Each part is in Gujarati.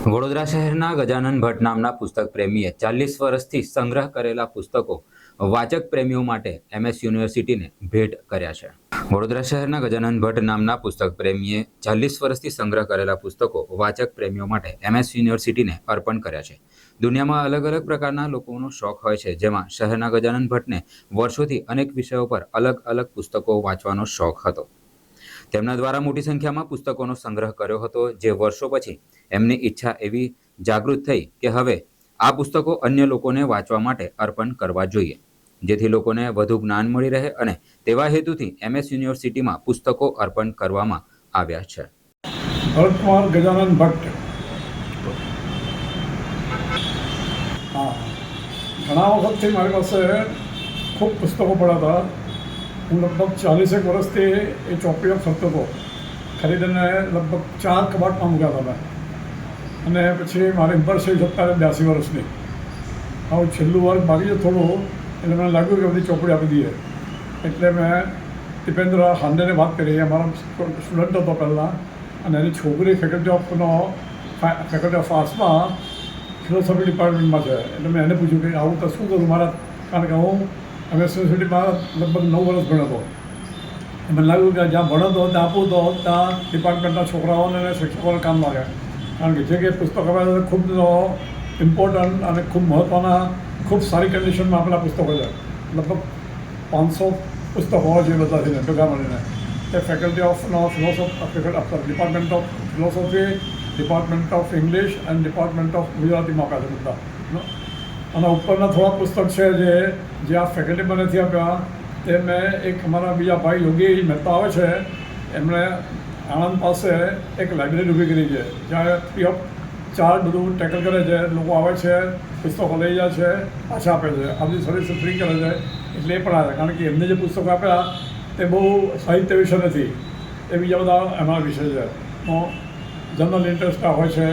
વડોદરા શહેરના ગજાનન ભટ્ટ નામના પુસ્તક પ્રેમીએ ચાલીસ વર્ષથી સંગ્રહ કરેલા પુસ્તકો વાચક પ્રેમીઓ માટે એમએસ યુનિવર્સિટીને ભેટ કર્યા છે. વડોદરા શહેરના ગજાનન ભટ્ટ નામના પુસ્તક પ્રેમીએ ચાલીસ વર્ષથી સંગ્રહ કરેલા પુસ્તકો વાચક પ્રેમીઓ માટે એમએસ યુનિવર્સિટીને અર્પણ કર્યા છે. દુનિયામાં અલગ અલગ પ્રકારના લોકોનો શોખ હોય છે, જેમાં શહેરના ગજાનન ભટ્ટને વર્ષોથી અનેક વિષયો પર અલગ અલગ પુસ્તકો વાંચવાનો શોખ હતો. તેમના દ્વારા મોટી સંખ્યામાં પુસ્તકોનો સંગ્રહ કર્યો હતો, જે વર્ષો પછી એમની ઈચ્છા એવી જાગૃત થઈ કે હવે આ પુસ્તકો અન્ય લોકોને વાંચવા માટે અર્પણ કરવા જોઈએ, જેથી લોકોને વધુ જ્ઞાન મળી રહે અને તેવા હેતુથી એમએસ યુનિવર્સિટીમાં પુસ્તકો અર્પણ કરવામાં આવ્યા છે. ભરતકુમાર ગજાનંદ ભટ્ટ. ઘણા વખતથી મારી પાસે ખૂબ પુસ્તકો પડ્યા હતા. હું લગભગ ચાલીસેક વર્ષથી એ ચોપડીઓ ફરતો હતો. ખરીદીને લગભગ ચાર કબાટમાં મૂક્યા હતા. અને પછી મારે ઉંમર જતા બ્યાસી વર્ષની. હવે છેલ્લું વર્ષ બાકી થોડું, એટલે મને લાગ્યું કે બધી ચોપડી આપી દઈએ. એટલે મેં દીપેન્દ્ર હાંડેને વાત કરી. અમારો સ્ટુડન્ટ હતો પહેલાં. અને એની છોકરી ફેકલ્ટી ઓફનો ફેકલ્ટી ઓફ આર્ટ્સમાં ફિલોસોફી ડિપાર્ટમેન્ટમાં છે. એટલે મેં એને પૂછ્યું કે આવું તો શું કરું મારા? કારણ કે હું એમએસ સોસાયટીમાં લગભગ નવ વર્ષ ભણ્યો હતો મને લાગ્યું કે જ્યાં ભણતો, ત્યાં આપું તો ત્યાં ડિપાર્ટમેન્ટના છોકરાઓને અને શિક્ષકોને કામ લાગે. કારણ કે જે કે પુસ્તક આવે ખૂબ ઇમ્પોર્ટન્ટ અને ખૂબ મહત્ત્વના ખૂબ સારી કન્ડિશનમાં આપેલા પુસ્તકો છે. લગભગ પાંચસો પુસ્તકો હોવા જોઈએ બધા ભેગા મળીને. તે faculty of no philosophy department of philosophy department of English and department of ગુજરાતીમાં આપ્યા છે બધા. અને ઉપરના થોડા પુસ્તક છે જે જે આ ફેકલ્ટીમાં નથી આપ્યા, તે મેં એક અમારા બીજા ભાઈ યોગી મહેતા આવે છે, એમણે આણંદ પાસે એક લાઇબ્રેરી ઊભી કરી છે, જ્યાં ફ્રી ઓફ ચાર્જ બધું ટેકલ કરે છે, લોકો આવે છે, પુસ્તકો લઈ જાય છે, પાછા આપે છે. આ બધી સર્વિસ ફ્રી કરે છે, એટલે એ પણ આવે કારણ કે એમને જે પુસ્તકો આપ્યા, તે બહુ સાહિત્ય વિષય નથી. એ બીજા બધા એમના વિષય છે. નો જનરલ ઇન્ટરેસ્ટ હોય છે,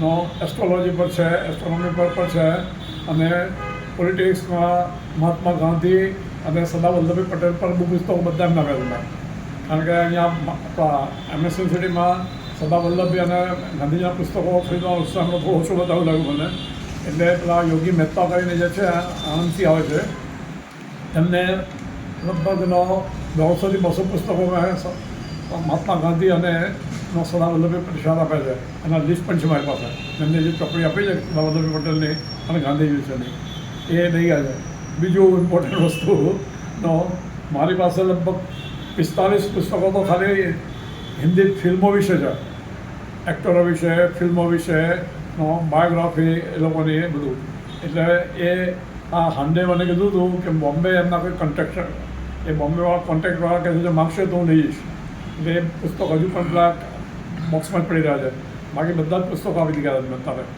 નો એસ્ટ્રોલોજી પર છે એસ્ટ્રોનોમી પર પણ છે અને પોલિટિક્સમાં મહાત્મા ગાંધી અને સરદાર વલ્લભભાઈ પટેલ પર બહુ પુસ્તકો બધા એમના કરેલા કારણ કે અહીંયા એમએસ યુનિવર્સિટીમાં સરદાર વલ્લભભાઈ અને ગાંધીજીના પુસ્તકો ખરીદવાનો ઉત્સાહ થોડો ઓછો બતાવું લાગ્યું મને. એટલે પેલા યોગી મહેતા કરીને જે છે આણંદથી આવે છે. એમને લગભગનો દોઢસોથી બસો પુસ્તકો મહાત્મા ગાંધી અને નો સરદાર વલ્લભભાઈ પ્રસાદ આપે છે. એના લિસ્ટ પણ છે મારી પાસે. એમને જે ચોપડી આપી છે સરદાર વલ્લભભાઈ પટેલની અને ગાંધીજી વિશેની. એ ગયા છે. બીજું ઇમ્પોર્ટન્ટ વસ્તુનો મારી પાસે લગભગ પિસ્તાલીસ પુસ્તકો તો ખાલી હિન્દી ફિલ્મો વિશે છે. એક્ટરો વિશે, ફિલ્મો વિશેનો બાયોગ્રાફી એ લોકોની એ બધું. એટલે એ આ હાંડે મને કીધું હતું કે બોમ્બે એમના કોઈ કોન્ટ્રાક્ટર એ બોમ્બેવાળા કોન્ટ્રાક્ટવાળા કહે છે, માગશે તો હું લઈ જઈશ. એટલે એ પુસ્તક હજુ પણ પેલા બોક્સમાં જ પડી રહ્યા છે બાકી બધા જ પુસ્તકો આપી દીધા તારે